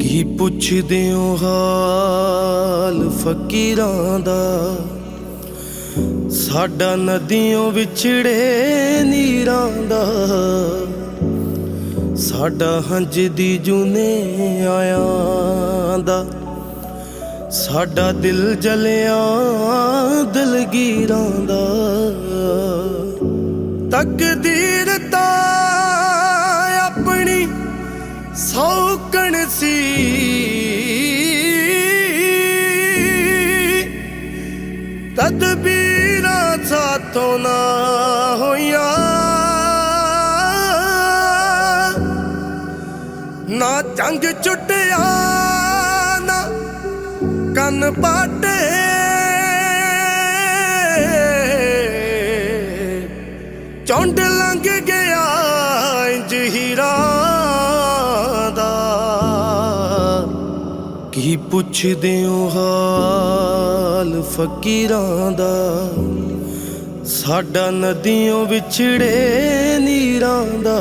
ਕੀ ਪੁੱਛਦੇ ਹੋ ਹਾਲ ਫਕੀਰਾਂ ਦਾ? ਸਾਡਾ ਨਦੀਆਂ ਵਿਛੜੇ ਨੀਰਾਂ ਦਾ। ਸਾਡਾ ਹੰਝ ਦੀ ਜੂਨੇ ਆਇਆਂ ਦਾ। ਸਾਡਾ ਦਿਲ ਜਲਿਆ ਦਿਲਗੀਰਾਂ ਦਾ। ਤਕਦੀਰ ਤਾਂ ਆਪਣੀ ਸੌਕਣ ਸੀ। ਤਦਬੀਰਾਂ ਸਾਥੋਂ ਨਾ ਹੋਈਆਂ। ਨਾ ਜੰਗ ਛੁੱਟਿਆ, ਨਾ ਕੰਨ ਪਾਟੇ। ਚੌਂਡ ਲੰਘ ਗਿਆ ਇੰਜ ਹੀਰਾ ਦਾ। ਕੀ ਪੁੱਛਦੇ ਹੋ ਹਾਲ ਫਕੀਰਾਂ ਦਾ। ਸਾਡਾ ਨਦੀਆਂ ਵਿਛੜੇ ਨੀਰਾਂ ਦਾ।